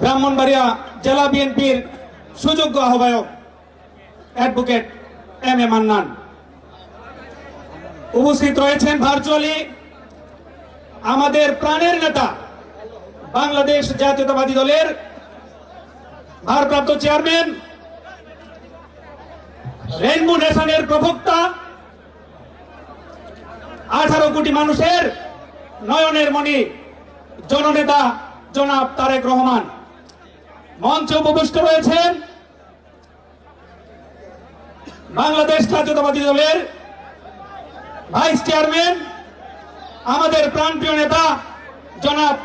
ব্রাহ্মণবাড়িয়া জেলা বিএনপির সুযোগ্য আহ্বায়ক অ্যাডভোকেট এম এ মান্নান। উপস্থিত রয়েছেন ভার্চুয়ালি আমাদের প্রাণের নেতা বাংলাদেশ জাতীয়তাবাদী দলের ভারপ্রাপ্ত চেয়ারম্যান রেনবো নেশনের প্রবক্তা, আঠারো কোটি মানুষের নয়নের মণি জননেতা জনাব তারেক রহমান। মঞ্চে উপবিষ্ট রয়েছেন বাংলাদেশ জাতীয়তাবাদী দলের ভাইস চেয়ারম্যান, আমাদের প্রাণপ্রিয় নেতা জনাব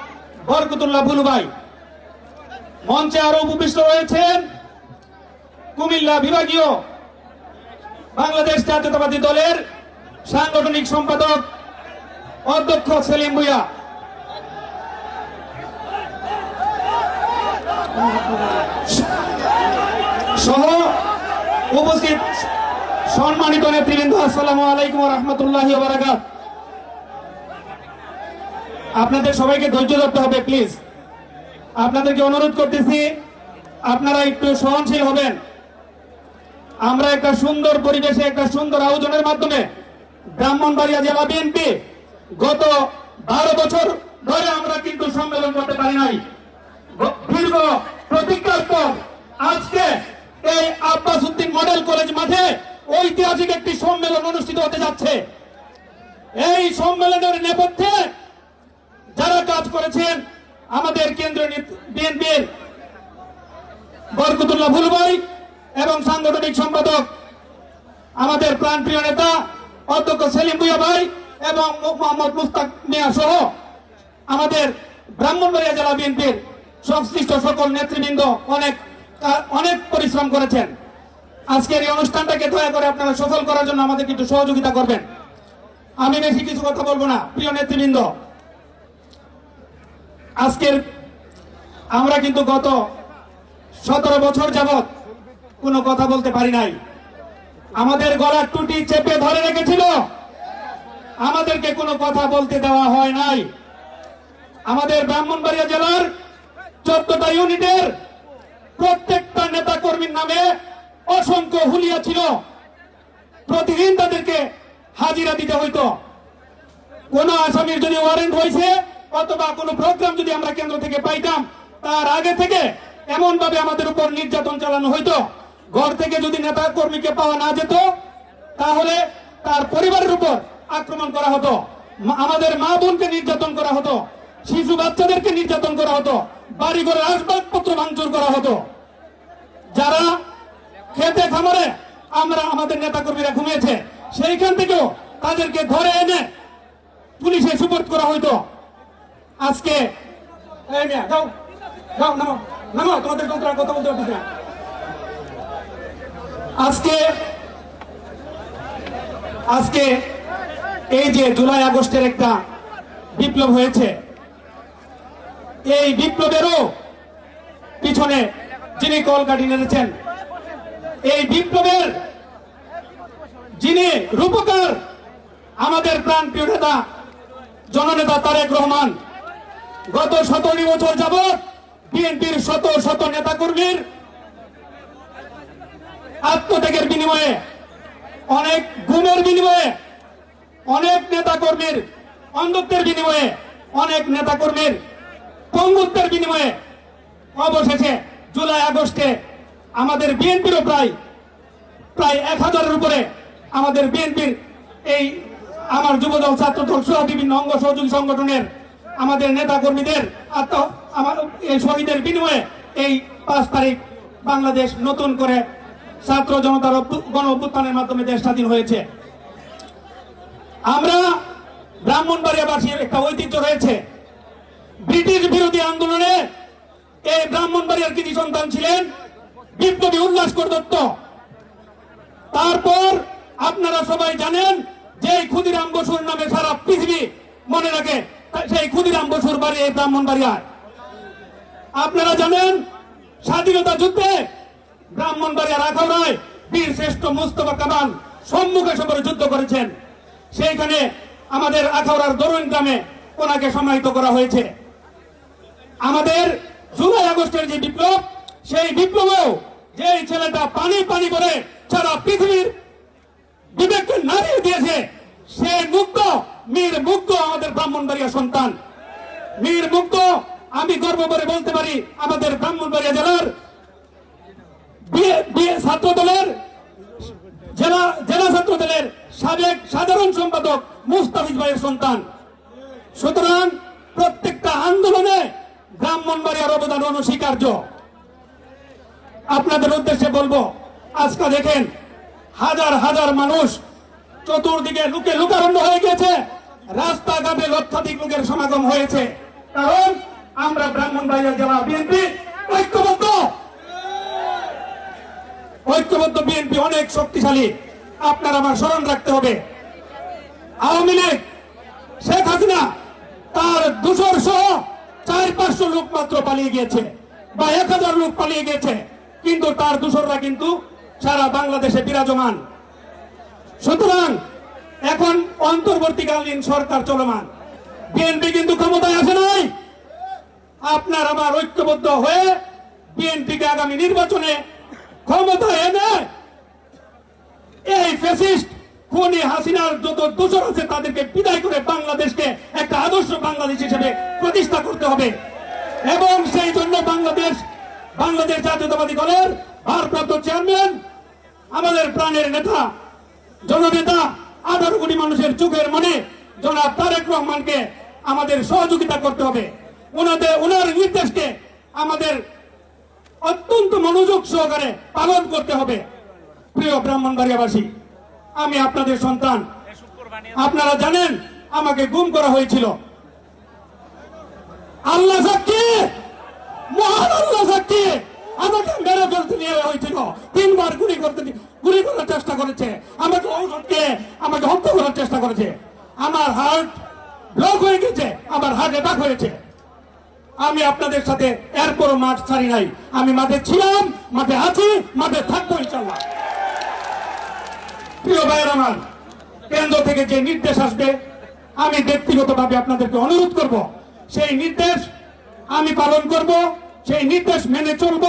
বরকতুল্লাহ বুলুভাই মঞ্চে আরও উপবিষ্ট রয়েছেন কুমিল্লা বিভাগীয় বাংলাদেশ জাতীয়তাবাদী দলের সাংগঠনিক সম্পাদক অধ্যক্ষ সেলিম ভুইয়া। সহ উপস্থিত সম্মানিত নেতৃবৃন্দ আলাইকুম রহমতুল্লাহ আপনাদের সবাইকে ধৈর্য ধরতে হবে প্লিজ আপনাদেরকে অনুরোধ করতেছি, আপনারা একটু সহনশীল হবেন। আমরা একটা সুন্দর পরিবেশে, একটা সুন্দর আয়োজনের মাধ্যমে ব্রাহ্মণবাড়িয়া জেলা বিএনপি গত বারো বছর ধরে আমরা কিন্তু সম্মেলন করতে পারি নাই। দীর্ঘ প্রতীক্ষার পর আজকে এই আব্বাস উদ্দিন মডেল কলেজ মাঠে ঐতিহাসিক একটি সম্মেলন অনুষ্ঠিত হতে যাচ্ছে। এই সম্মেলনের নেপথ্যে যারা কাজ করেছেন আমাদের কেন্দ্রীয় বরকতুল্লাহ ভুলভাই এবং সাংগঠনিক সম্পাদক আমাদের প্রাণপ্রিয় নেতা অধ্যক্ষ সেলিম ভুইয়া ভাই এবং মোহাম্মদ মুস্তাক মিয়া সহ আমাদের ব্রাহ্মণবাড়িয়া জেলা বিএনপির সংশ্লিষ্ট সকল নেতৃবৃন্দ অনেক অনেক পরিশ্রম করেছেন। আজকের এই অনুষ্ঠানটাকে দয়া করে আপনারা সফল করার জন্য আমাদেরকে একটু সহযোগিতা করবেন। আমি বেশি কিছু কথা বলব না, প্রিয় নেতৃবৃন্দ। আজকের আমরা কিন্তু গত সতেরো বছর যাবৎ কোনো কথা বলতে পারি নাই। আমাদের গলার টুটি চেপে ধরে রেখেছিল। আমাদেরকে কোনো কথা বলতে দেওয়া হয় নাই। আমাদের ব্রাহ্মণবাড়িয়া জেলার চোদ্দটা ইউনিটের প্রত্যেকটা নেতা কর্মীর নামে অসংখ্য হুলিয়া ছিল। প্রতিদিন তাদেরকে হাজিরা দিতে হইতো। কোন আসামির যদি ওয়ারেন্ট হয়েছে অথবা কোনো প্রোগ্রাম যদি আমরা কেন্দ্র থেকে পাইতাম, তার আগে থেকে এমন ভাবে আমাদের উপর নির্যাতন চালানো হইতো। ঘর থেকে যদি নেতা কর্মীকে পাওয়া না যেত, তাহলে তার পরিবারের উপর আক্রমণ করা হতো। আমাদের মা বোনকে নির্যাতন করা হতো। শিশু বাচ্চাদেরকে নির্যাতন করা হতো। বাড়ি ঘরের আসবাবপত্র ভাঙচুর করা হতো। যারা খেতে খামারে, আমরা আমাদের নেতা কর্মীরা ঘুমিয়েছে, সেইখান থেকেও তাদেরকে ধরে এনে পুলিশে সুপোর্ট করা হইতো। আজকে কথা বলতে আজকে আজকে এই যে জুলাই আগস্টের একটা বিপ্লব হয়েছে এই বিপ্লবেরও পিছনে যিনি কলকাঠি নেড়েছেন, এই বিপ্লবের যিনি রূপকার, আমাদের প্রাণ প্রিয় নেতা, জননেতা তারেক রহমান, গত সতেরো বছর যাবৎ বিএনপির শত শত নেতা কর্মীর আত্মত্যাগের বিনিময়ে, অনেক গুণের বিনিময়ে, অনেক নেতা কর্মীর অন্ধত্বের বিনিময়ে, অনেক নেতা কর্মীর পঙ্গুত্বের বিনিময়ে অবশেষে জুলাই আগস্টে আমাদের বিএনপিরও প্রায় প্রায় এক হাজারের উপরে আমাদের বিএনপির এই আমার যুবদল, ছাত্রদল সহ বিভিন্ন অঙ্গ সহযোগী সংগঠনের আমাদের নেতা কর্মীদের আত্ম, আমার এই শহীদের বিনিময়ে এই পাঁচ তারিখ বাংলাদেশ নতুন করে ছাত্র জনতার গণ অভ্যুত্থানের মাধ্যমে দেশ স্বাধীন হয়েছে। আমরা ব্রাহ্মণবাড়িয়াবাসীর একটা ঐতিহ্য রয়েছে। ব্রিটিশ বিরোধী আন্দোলনে এই ব্রাহ্মণবাড়িয়ার কৃতি সন্তান ছিলেন, বিপ্লবী উল্লাস দত্ত। তারপর আপনারা সবাই জানেন যে ক্ষুদিরাম বসুর নামে সারা পৃথিবী মনে রাখে সেই ক্ষুদিরাম বসুর বাড়ি, এই ব্রাহ্মণবাড়িয়ায় আপনারা জানেন, স্বাধীনতা যুদ্ধে ব্রাহ্মণ ব্রাহ্মণবাড়িয়া রাখাউড়ায় বীর শ্রেষ্ঠ মুস্তফা কামাল সম্মুখে সবরে যুদ্ধ করেছেন। সেইখানে আমাদের আখাউড়ার দরুন গ্রামে ওনাকে সমাহিত করা হয়েছে। আমাদের জুলাই আগস্টের যে বিপ্লব, সেই বিপ্লবেও যে ছেলেটা পানি পানি করে সারা পৃথিবীর বিবেককে নাড়িয়ে দিয়েছে, সে মুক্ত, মীর মুক্ত আমাদের ব্রাহ্মণবাড়িয়া সন্তান। মীর মুক্ত, আমি গর্ব করে বলতে পারি, আমাদের ব্রাহ্মণবাড়িয়া জেলার ছাত্র দলের জেলা জেলা ছাত্র দলের সাবেক সাধারণ সম্পাদক মুস্তাফিজ ভাইয়ের সন্তান। সুতরাং ব্রাহ্মণবাড়িয়ার অবদান অনস্বীকার্য। আপনাদের উদ্দেশ্যে বলব, আজকে দেখেন হাজার হাজার মানুষ চতুর্দিকে লুকে লুকারণ্য হয়ে গেছে রাস্তাঘাটে লক্ষাধিক লোকের সমাগম হয়েছে। কারণ আমরা ব্রাহ্মণবাড়িয়া জেলা বিএনপি, ঐক্যবদ্ধ। ঐক্যবদ্ধ বিএনপি অনেক শক্তিশালী। আপনার আমার স্মরণ রাখতে হবে। আওয়ামী লীগ, শেখ হাসিনা, তার দুশোর সহ চার পাঁচশো লোক মাত্র পালিয়ে গিয়েছে বা এক হাজার লোক পালিয়ে গেছে কিন্তু তার দূষররা কিন্তু সারা বাংলাদেশে বিরাজমান। সুতরাং এখন অন্তর্বর্তীকালীন সরকার চলমান। বিএনপি কিন্তু ক্ষমতায় আসে নাই। আপনার আমার ঐক্যবদ্ধ হয়ে বিএনপিকে আগামী নির্বাচনে ক্ষমতায় এনে এই ফ্যাসিস্ট খুনি হাসিনার যত দোষর আছে তাদেরকে বিদায় করে বাংলাদেশকে একটা আদর্শ বাংলাদেশ হিসেবে প্রতিষ্ঠা করতে হবে। এবং সেই জন্য বাংলাদেশ বাংলাদেশ জাতীয়তাবাদী দলের ভারপ্রাপ্ত চেয়ারম্যান, আমাদের প্রাণের নেতা, জননেতা, আঠারো কোটি মানুষের চোখের মনে জনাব তারেক রহমানকে আমাদের সহযোগিতা করতে হবে। ওনাদের, ওনার নির্দেশকে আমাদের অত্যন্ত মনোযোগ সহকারে পালন করতে হবে। প্রিয় ব্রাহ্মণবাড়িয়াবাসী আমি আপনাদের সন্তান। আপনারা জানেন আমাকে গুম করা হয়েছিল। আল্লাহ সাক্ষী! মহান আল্লাহ সাক্ষী! আমাকে মেরে ফেলতে নিয়ে হয়েছিল। তিনবার গুলি করতে গুলি করার চেষ্টা করেছে। আমাকে ঔষধকে আমাকে হত্যা করার চেষ্টা করেছে। আমার হার্ট ব্লক হয়ে গেছে। আমার হার্ট অ্যাটাক হয়েছে। আমি আপনাদের সাথে এরপরও মাঠ ছাড়ি নাই। আমি মাঠে ছিলাম মাঠে আছি মাঠে থাকব ইনশাল্লাহ প্রিয় ভাইয়ের আমার, কেন্দ্র থেকে যে নির্দেশ আসবে, আমি ব্যক্তিগতভাবে আপনাদেরকে অনুরোধ করব, সেই নির্দেশ আমি পালন করব, সেই নির্দেশ মেনে চলব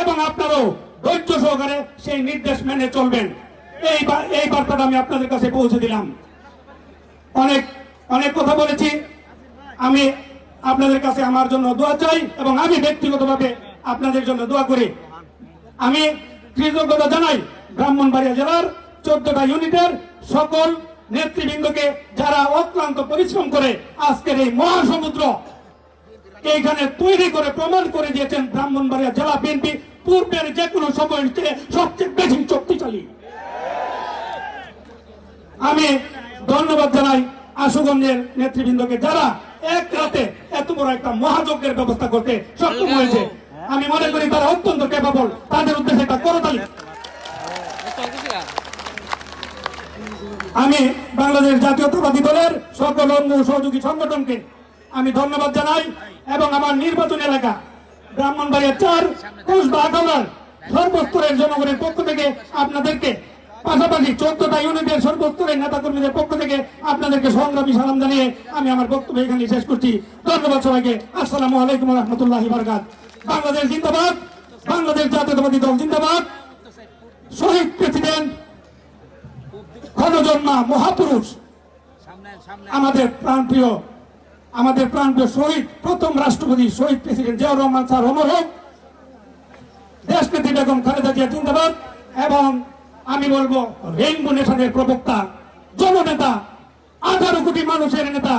এবং আপনারাও ধৈর্য সহকারে সেই নির্দেশ মেনে চলবেন। এই এই বার্তাটা আমি আপনাদের কাছে পৌঁছে দিলাম। অনেক অনেক কথা বলেছি। আমি আপনাদের কাছে আমার জন্য দোয়া চাই এবং আমি ব্যক্তিগতভাবে আপনাদের জন্য দোয়া করি। আমি কৃতজ্ঞতা জানাই ব্রাহ্মণবাড়িয়া জেলার চোদ্দটা ইউনিটের সকল নেতৃবৃন্দকে যারা অক্লান্ত পরিশ্রম করে আজকের এই মহাসমুদ্র এইখানে তৈরি করে, প্রমাণ করে দিয়েছেন ব্রাহ্মণবাড়িয়া জেলা বিএনপি, পূর্বের যে কোনো সময়ের চেয়ে সবচেয়ে বেশি শক্তিশালী। আমি ধন্যবাদ জানাই আশুগঞ্জের নেতৃবৃন্দকে যারা এক রাতে এত বড় একটা মহাযজ্ঞের ব্যবস্থা করতে সক্ষম হয়েছে। আমি মনে করি তারা অত্যন্ত ক্যাপাবল তাদের উদ্দেশ্যে একটা করতালি। আমি বাংলাদেশ জাতীয়তাবাদী দলের সকল অঙ্গ সহযোগী সংগঠনকে আমি ধন্যবাদ জানাই এবং আমার নির্বাচন এলাকা ব্রাহ্মণবাড়িয়া চার আঠালার সর্বস্তরের জনগণের পক্ষ থেকে আপনাদেরকে, পাশাপাশি চোদ্দটা ইউনিটের সর্বস্তরের নেতাকর্মীদের পক্ষ থেকে আপনাদেরকে সংগ্রামী সালাম জানিয়ে আমি আমার বক্তব্য এখানে শেষ করছি। ধন্যবাদ সবাইকে। আসসালামু আলাইকুম রহমতুল্লাহ বাংলাদেশ জিন্দাবাদ। বাংলাদেশ জাতীয়তাবাদী দল জিন্দাবাদ শহীদ প্রেসিডেন্ট ক্ষণজন্মা মহাপুরুষ। আমাদের প্রাণপ্রিয় আমাদের প্রাণপ্রিয় শহীদ প্রথম রাষ্ট্রপতি শহীদ প্রেসিডেন্ট জিয়াউর রহমান স্যার অমর হোক। দেশ নেত্রী বেগম খালেদা জিয়া জিন্দাবাদ। এবং আমি বলব রেইনবো নেশনের প্রবক্তা জননেতা আঠারো কোটি মানুষের নেতা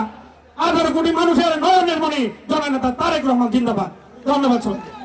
আঠারো কোটি মানুষের নয়নের মণি জননেতা তারেক রহমান জিন্দাবাদ। ধন্যবাদ সবাইকে।